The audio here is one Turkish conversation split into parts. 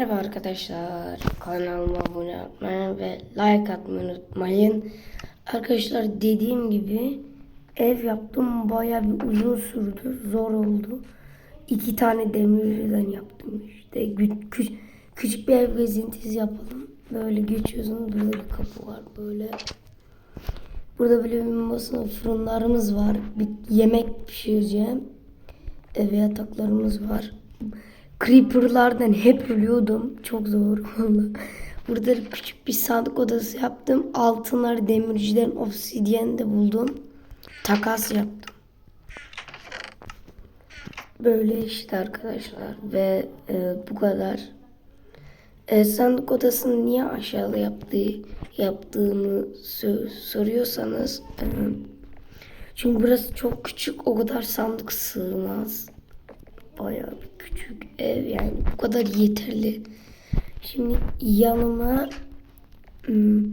Merhaba arkadaşlar. Kanalıma abone olmayı ve like atmayı unutmayın. Arkadaşlar dediğim gibi ev yaptım. Baya bir uzun sürdü. Zor oldu. İki tane demirden yaptım işte. Gü- kü- küçük bir ev gezintisi yapalım. Böyle geçiyorsunuz. Burada bir kapı var böyle. Burada böyle bir masa fırınlarımız var. Bir yemek pişireceğim. Ev yataklarımız var. Creeper'lardan hep ölüyordum. Çok zor. Burada küçük bir sandık odası yaptım. Altınları demirciden obsidyen de buldum. Takas yaptım. Böyle işte arkadaşlar ve e, bu kadar. E, sandık odasını niye aşağıda yaptığı yaptığımı sö- soruyorsanız e, çünkü burası çok küçük o kadar sandık sığmaz. Bayağı bir küçük ev yani bu kadar yeterli. Şimdi yanıma hmm,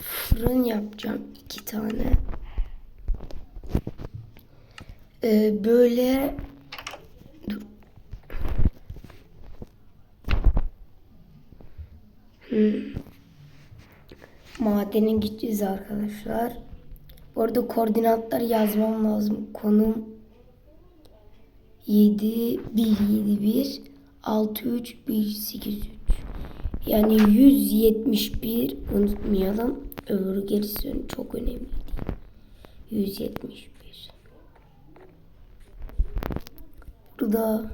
fırın yapacağım iki tane. Ee, böyle dur. Hmm. Madene gideceğiz arkadaşlar. Orada koordinatları yazmam lazım. Konum 7 1 7 1 6 3 1 8 3. Yani 171 unutmayalım. Öbürü gerisi çok önemli değil. 171. Burada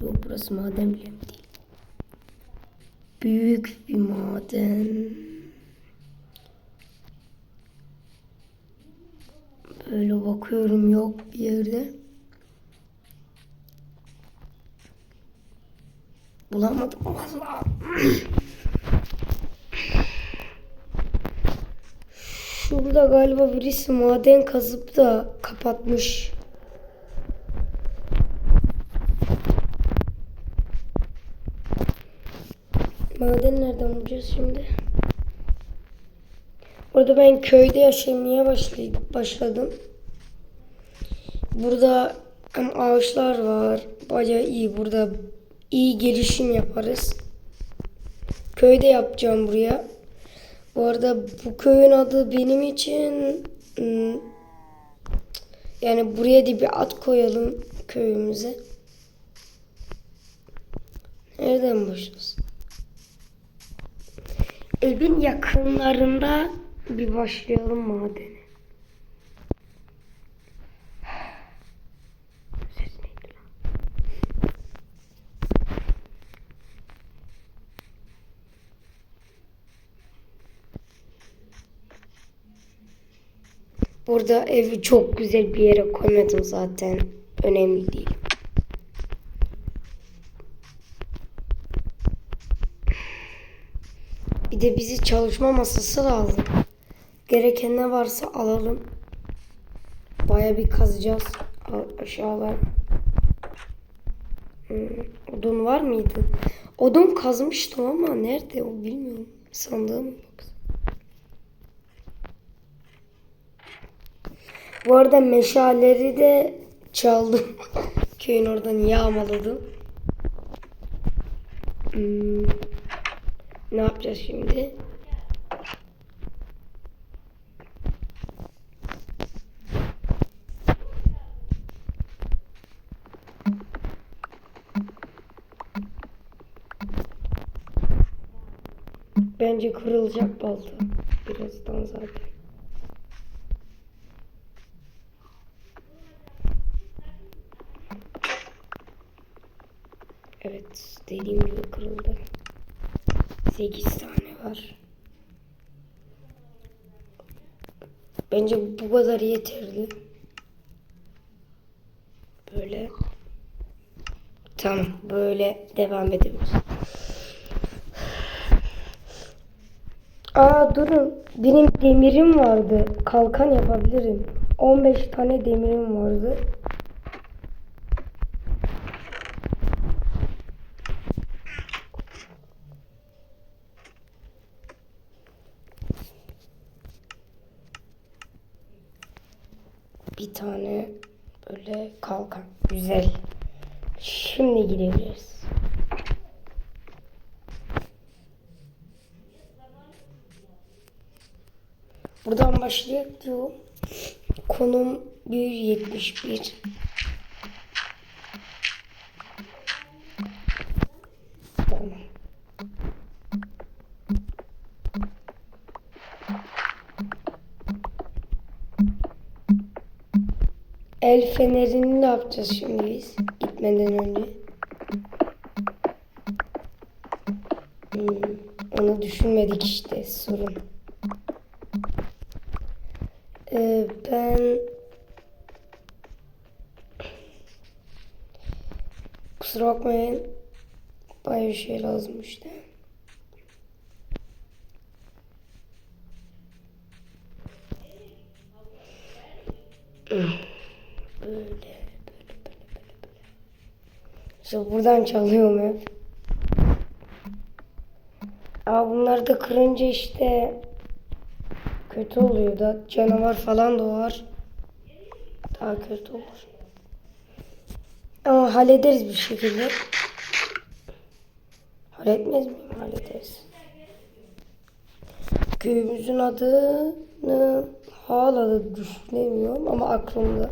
yok burası maden bile değil. Büyük bir maden. Böyle bakıyorum yok bir yerde. Bulamadım valla. Şurada galiba birisi maden kazıp da kapatmış. Maden nereden bulacağız şimdi? Orada ben köyde yaşamaya başladım. Burada hem ağaçlar var. Bayağı iyi. Burada iyi gelişim yaparız. Köyde yapacağım buraya. Bu arada bu köyün adı benim için hmm, yani buraya da bir at koyalım köyümüze. Nereden başlasın? Evin yakınlarında bir başlayalım madene. Burada evi çok güzel bir yere koymadım zaten. Önemli değil. Bir de bizi çalışma masası lazım. Gereken ne varsa alalım. Baya bir kazacağız aşağılar. Hmm, odun var mıydı? Odun kazmıştım ama nerede o bilmiyorum. Sandığım bak. Bu arada meşaleleri de çaldım. Köyün oradan yağmaladım. Hmm. Ne yapacağız şimdi? Bence kırılacak balta. Birazdan zaten. Evet, dediğim gibi kırıldı. 8 tane var. Bence bu kadar yeterli. Böyle. Tamam, böyle devam edebiliriz. Aa durun. Benim demirim vardı. Kalkan yapabilirim. 15 tane demirim vardı. Ee, ve kalkan. Güzel. Şimdi gidebiliriz. Buradan başlayıp diyor. Konum 171. fenerini ne yapacağız şimdi biz gitmeden önce? Hmm, onu düşünmedik işte sorun. Ee, ben kusura bakmayın bayağı şey lazım işte. İşte buradan çalıyorum hep. Ama bunları da kırınca işte kötü oluyor da canavar falan doğar. Daha kötü olur. Ama hallederiz bir şekilde. Halletmez miyim? Hallederiz. Köyümüzün adını hala da düşünemiyorum ama aklımda.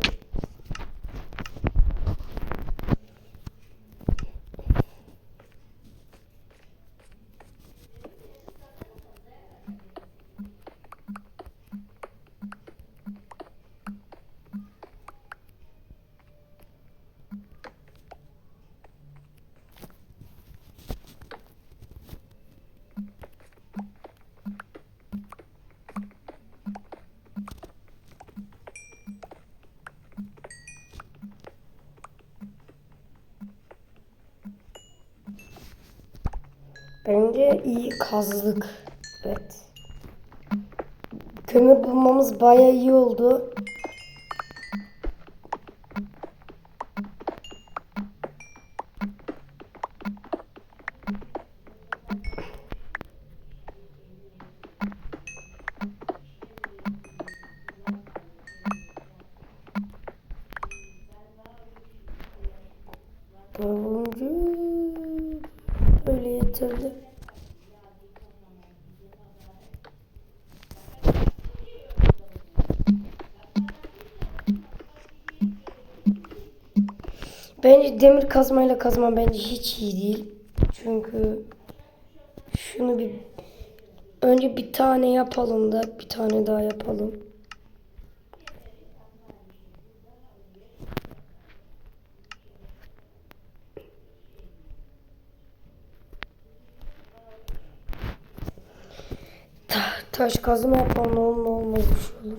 Bence iyi kazdık. Evet. Kömür bulmamız bayağı iyi oldu. Böyle yeterli. Bence demir kazmayla kazma bence hiç iyi değil. Çünkü şunu bir önce bir tane yapalım da bir tane daha yapalım. Ta- taş kazma yapalım ne olur ne olmaz bir şey olur.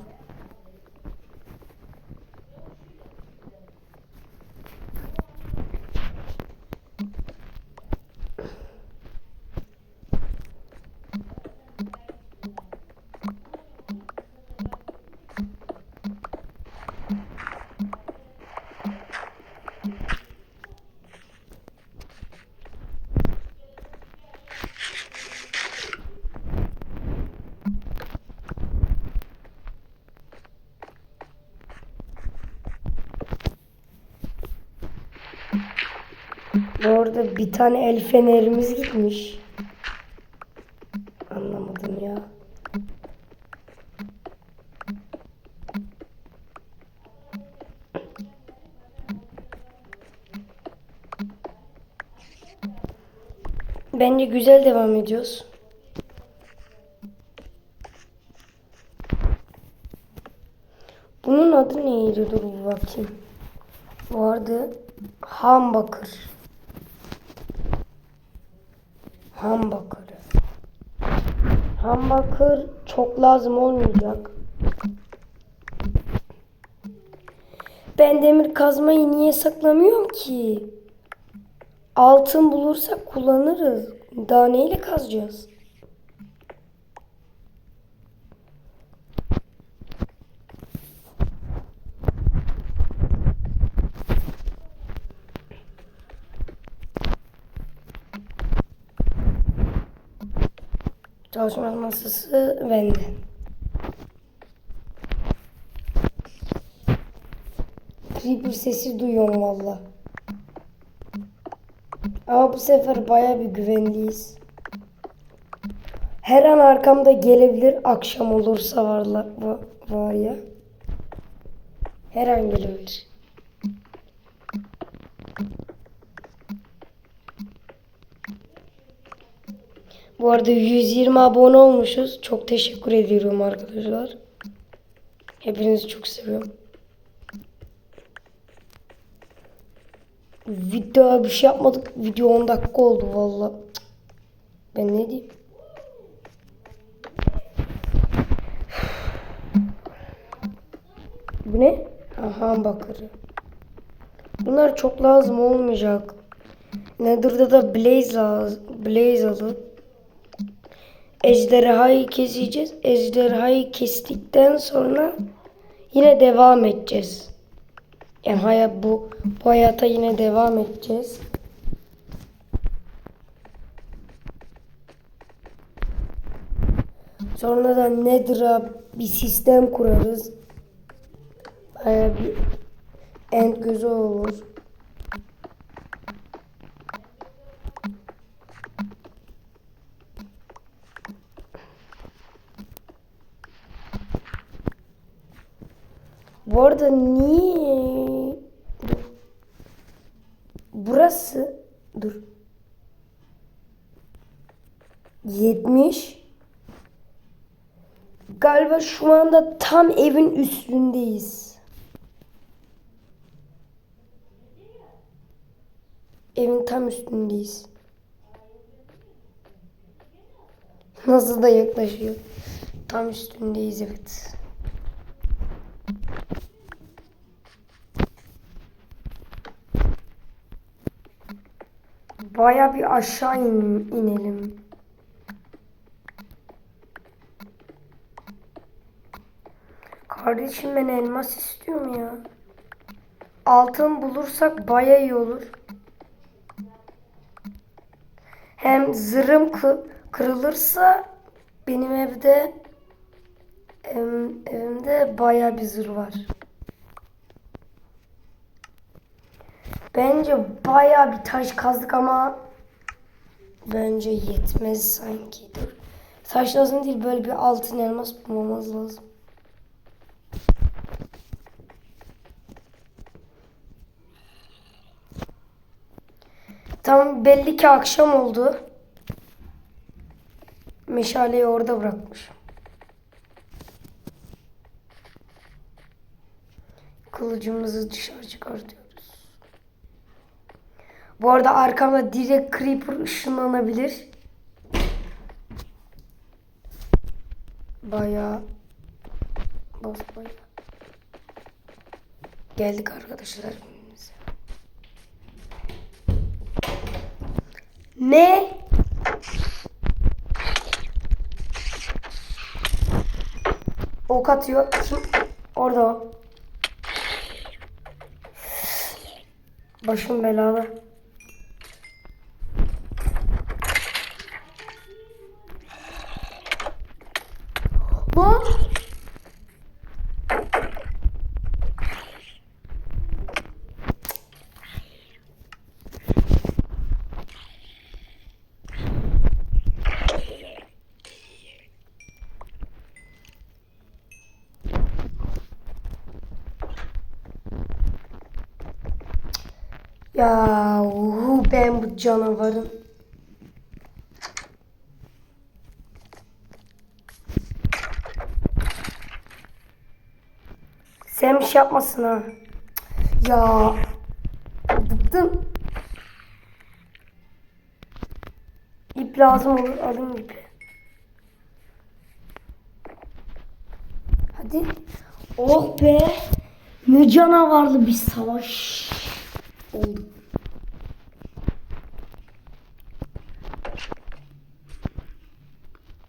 Bu arada bir tane el fenerimiz gitmiş. Anlamadım ya. Bence güzel devam ediyoruz. Bunun adı neydi? Dur bakayım. Vardı. Ham bakır. Ham bakır çok lazım olmayacak. Ben demir kazmayı niye saklamıyorum ki? Altın bulursak kullanırız. Daha neyle kazacağız? Çalışma masası bende. Creeper sesi duyuyorum valla. Ama bu sefer baya bir güvenliyiz. Her an arkamda gelebilir akşam olursa varla, va- var ya. Her an gelebilir. Bu arada 120 abone olmuşuz. Çok teşekkür ediyorum arkadaşlar. Hepinizi çok seviyorum. Video bir şey yapmadık. Video 10 dakika oldu valla. Ben ne diyeyim? Bu ne? Aha bakırı. Bunlar çok lazım olmayacak. Nether'da da Blaze lazım. Blaze alıp Ejderhayı keseceğiz. Ejderhayı kestikten sonra yine devam edeceğiz. Yani hayat bu, bu hayata yine devam edeceğiz. Sonra da Nether'a bir sistem kurarız. Baya bir end gözü olur. Bu arada niye dur. Burası dur. 70 Galiba şu anda tam evin üstündeyiz. Evin tam üstündeyiz. Nasıl da yaklaşıyor. Tam üstündeyiz evet. Baya bir aşağı in- inelim. Kardeşim ben elmas istiyorum ya. Altın bulursak baya iyi olur. Hem zırhım kı- kırılırsa benim evde evimde baya bir zırh var. Bence baya bir taş kazdık ama bence yetmez sanki. Taş lazım değil böyle bir altın elmas bulmamız lazım. Tam belli ki akşam oldu. Meşaleyi orada bırakmış. Kılıcımızı dışarı çıkartıyoruz. Bu arada arkamda direkt creeper ışınlanabilir. Bayağı bas bayağı. Geldik arkadaşlar. Ne? Ok atıyor. Orada o. Başım belada. Lan! Ya uhu, ben bu canavarın. Sen bir şey yapmasın ha. Ya bıktım. İp lazım olur alayım ipi. Hadi. Oh be. Ne canavarlı bir savaş oldu.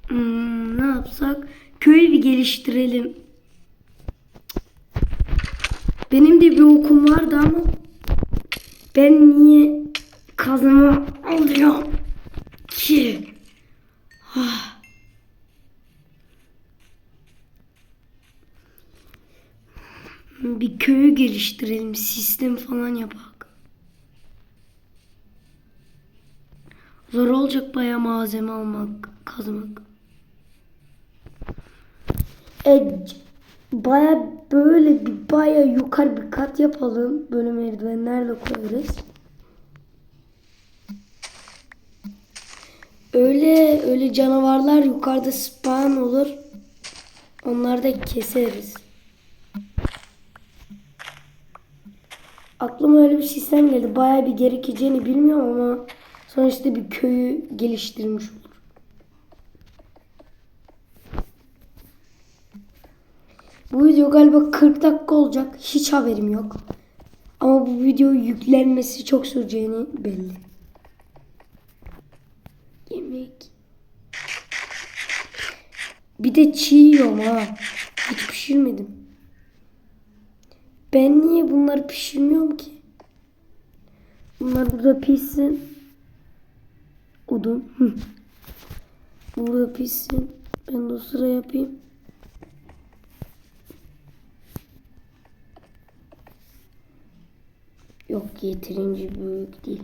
Hmm, ne yapsak? Geliştirelim. Benim de bir okum vardı ama ben niye kazanma alıyorum ki? Ah. Bir köyü geliştirelim, sistem falan yapak. Zor olacak bayağı malzeme almak, kazmak. E, baya böyle bir baya yukarı bir kat yapalım. Böyle merdivenlerle koyarız. Öyle öyle canavarlar yukarıda spawn olur. Onları da keseriz. Aklıma öyle bir sistem geldi. Bayağı bir gerekeceğini bilmiyorum ama sonuçta bir köyü geliştirmiş Bu video galiba 40 dakika olacak. Hiç haberim yok. Ama bu video yüklenmesi çok süreceğini belli. Yemek. Bir de çiğ yiyorum ha. Hiç pişirmedim. Ben niye bunları pişirmiyorum ki? Bunlar burada pişsin. Odun. Burada pişsin. Ben de o sıra yapayım. Yok yeterince büyük değil.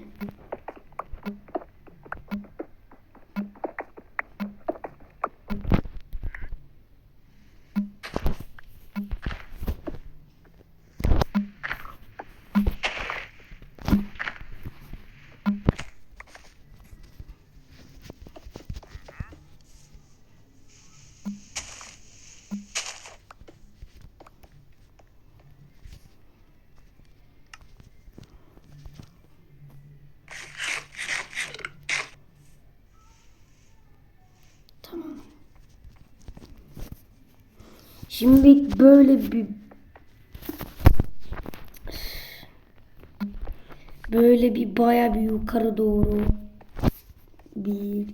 Şimdi böyle bir böyle bir baya bir yukarı doğru bir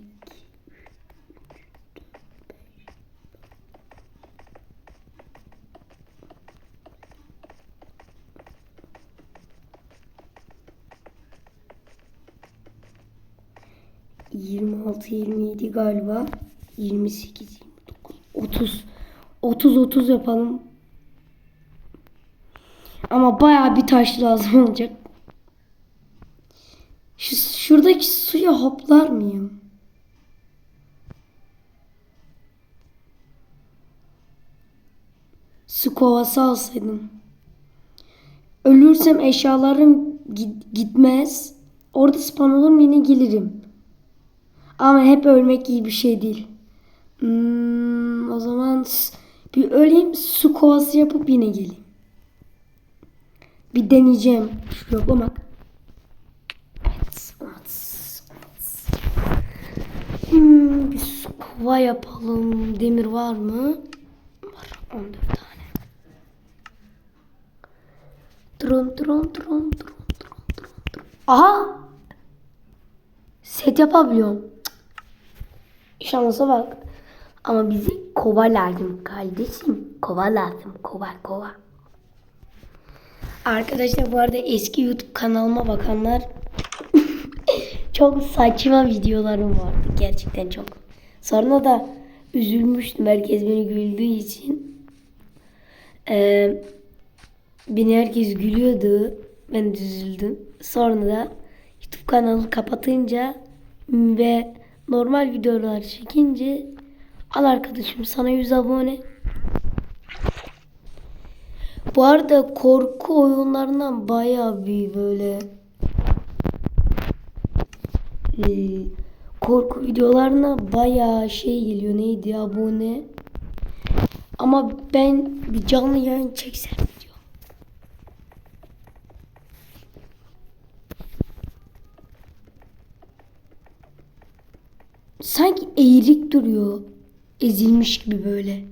Yirmi altı, yirmi yedi galiba. Yirmi sekiz, yirmi dokuz, otuz. Otuz, otuz yapalım. Ama bayağı bir taş lazım olacak. Şu, şuradaki suya hoplar mıyım? Su kovası alsaydım. Ölürsem eşyalarım git- gitmez. Orada spawn olurum yine gelirim. Ama hep ölmek iyi bir şey değil. Hmm, o zaman bir öleyim su kovası yapıp yine geleyim. Bir deneyeceğim. Şu yoklamak. Evet, evet. Hmm, bir su kova yapalım. Demir var mı? Var. 14 tane. Tron tron tron tron. Aha! Set yapabiliyorum. Şansa bak. Ama bize kova lazım kardeşim. Kova lazım. Kova kova. Arkadaşlar bu arada eski YouTube kanalıma bakanlar çok saçma videolarım vardı. Gerçekten çok. Sonra da üzülmüştüm. Herkes beni güldüğü için. Ee, beni herkes gülüyordu. Ben üzüldüm. Sonra da YouTube kanalı kapatınca ve normal videolar çekince al arkadaşım sana 100 abone. Bu arada korku oyunlarından bayağı bir böyle e, korku videolarına bayağı şey geliyor neydi abone. Ama ben bir canlı yayın çeksem diyor. Sanki eğrik duruyor. Ezilmiş gibi böyle.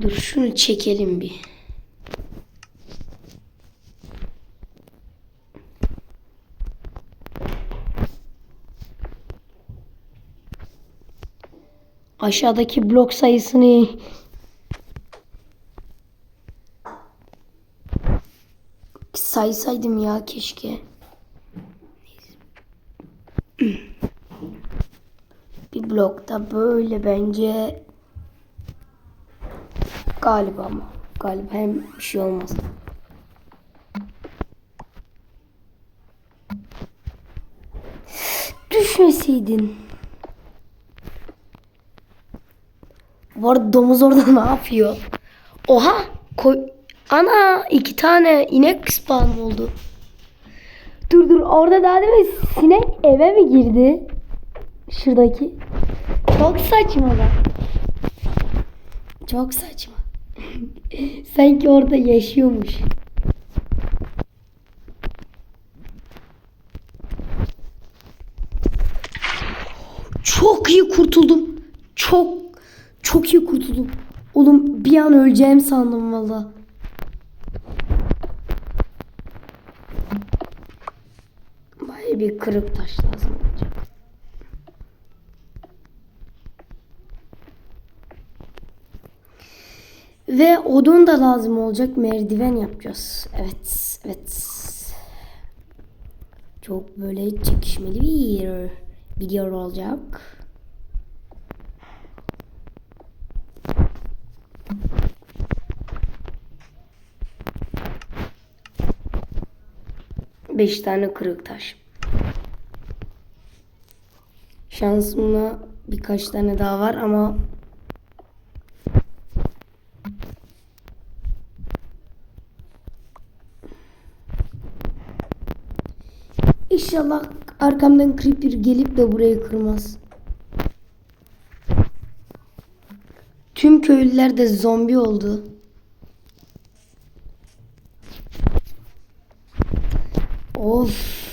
Dur şunu çekelim bir. Aşağıdaki blok sayısını saysaydım ya keşke. Bir blokta böyle bence galiba ama galiba hem bir şey olmaz. Düşmeseydin. Bu arada domuz orada ne yapıyor? Oha! Koy... Ana iki tane inek spawn oldu. Dur dur orada daha değil mi? Sinek eve mi girdi? Şuradaki. Çok saçma lan. Çok saçma. Sanki orada yaşıyormuş. Çok iyi kurtuldum. Çok çok iyi kurtuldum. Oğlum bir an öleceğim sandım valla. Baya bir kırık taş lazım olacak. Ve odun da lazım olacak. Merdiven yapacağız. Evet, evet. Çok böyle çekişmeli bir video olacak. Beş tane kırık taş. Şansımla birkaç tane daha var ama İnşallah arkamdan creeper gelip de burayı kırmaz. Tüm köylüler de zombi oldu. Of.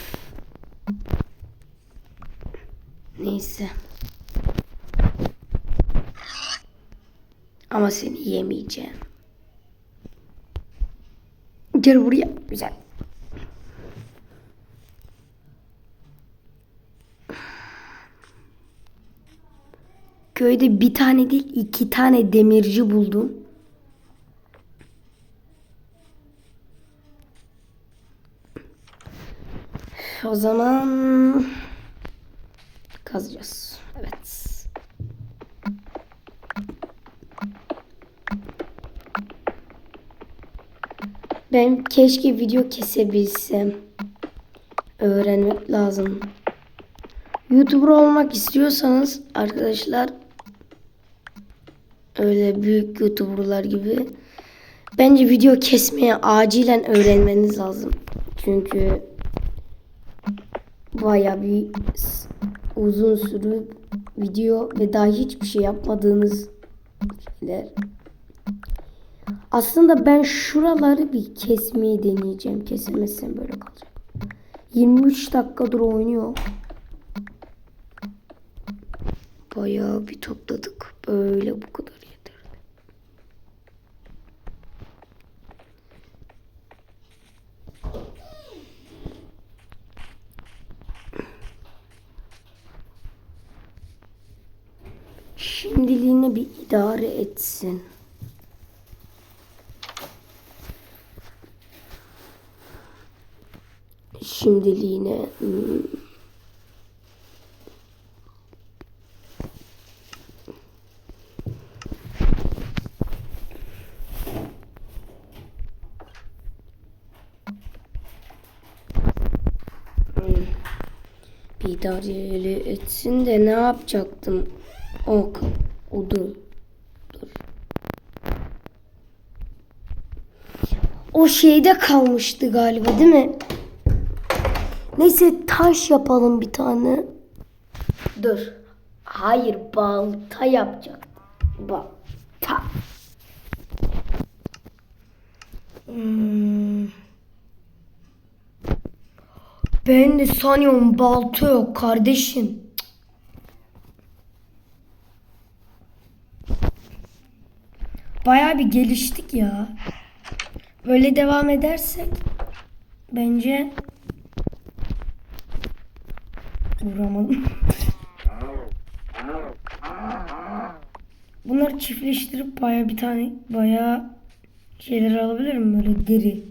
Neyse. Ama seni yemeyeceğim. Gel buraya. Güzel. Köyde bir tane değil iki tane demirci buldum. O zaman kazacağız. Evet. Ben keşke video kesebilsem. Öğrenmek lazım. YouTuber olmak istiyorsanız arkadaşlar öyle büyük YouTuber'lar gibi bence video kesmeye acilen öğrenmeniz lazım. Çünkü baya bir uzun sürü video ve daha hiçbir şey yapmadığınız şeyler. Aslında ben şuraları bir kesmeyi deneyeceğim. Kesemezsem böyle kalacak. 23 dakikadır oynuyor. Bayağı bir topladık. Böyle bu kadar yeter. Şimdiliğine bir idare etsin. Şimdiliğine idareli etsin de ne yapacaktım? Ok, odun. Dur. O şeyde kalmıştı galiba değil mi? Neyse taş yapalım bir tane. Dur. Hayır balta yapacak. Balta. Hmm. Ben de sanıyorum balta yok kardeşim. Bayağı bir geliştik ya. Böyle devam edersek bence vuramadım. Bunları çiftleştirip bayağı bir tane bayağı şeyler alabilirim böyle deri.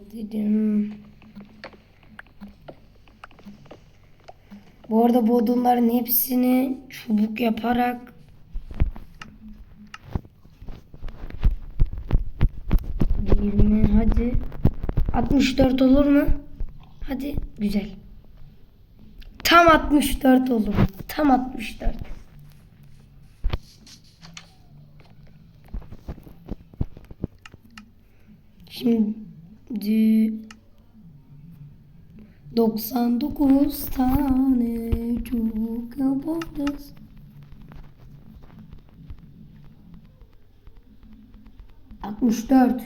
Edelim. Bu arada bu odunların hepsini çubuk yaparak Yirmi hadi. 64 olur mu? Hadi güzel. Tam 64 oldu. Tam 64. Şimdi 99 tane çubuk yapacağız. Altmış dört.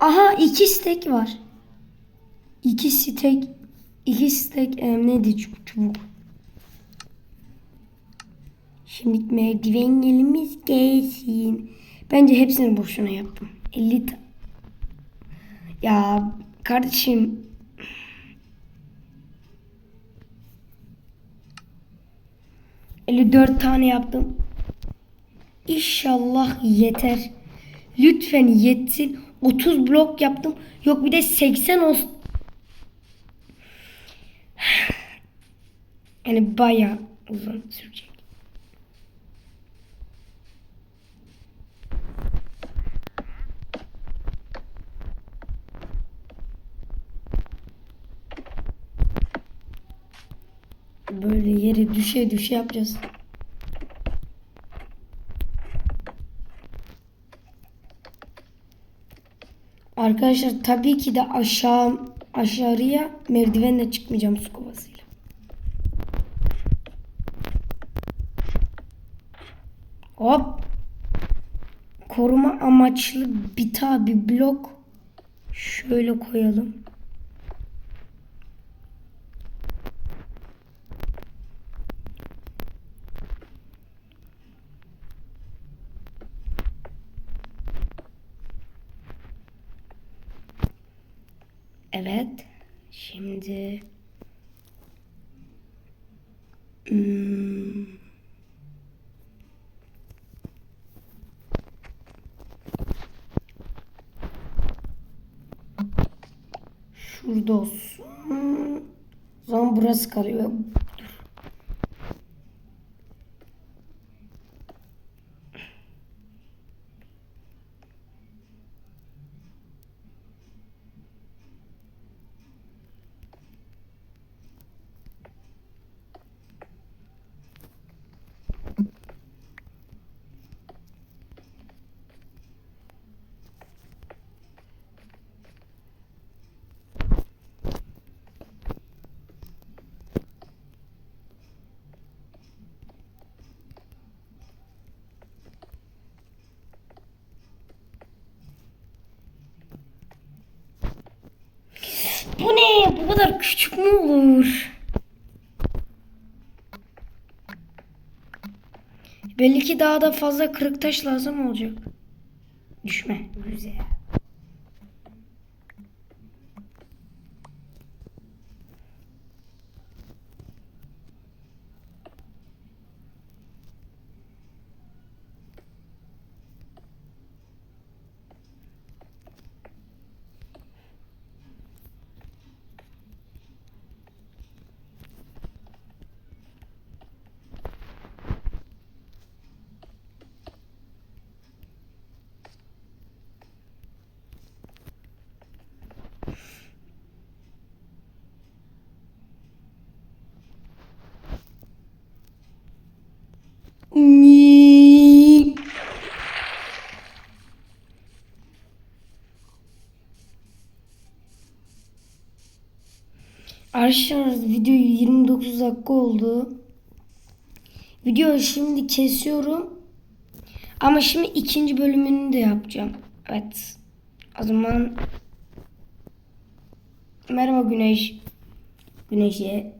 Aha iki stek var. İki stek. iki stek em, neydi çubuk. Şimdi merdiven elimiz gelsin. Bence hepsini boşuna yaptım. 50 ta- Ya kardeşim ...54 tane yaptım. İnşallah yeter. Lütfen yetsin. 30 blok yaptım. Yok bir de 80 olsun. Yani bayağı uzun sürecek. Böyle yere düşe düşe yapacağız. Arkadaşlar tabii ki de aşağı aşağıya merdivenle çıkmayacağım su kovasıyla. Hop. Koruma amaçlı bir tane bir blok şöyle koyalım. Kalıyor. Bu ne? Bu kadar küçük mü olur? Belli ki daha da fazla kırık taş lazım olacak. Düşme. Güzel. Arkadaşlar video 29 dakika oldu. Videoyu şimdi kesiyorum. Ama şimdi ikinci bölümünü de yapacağım. Evet. O zaman merhaba Güneş. Güneş'e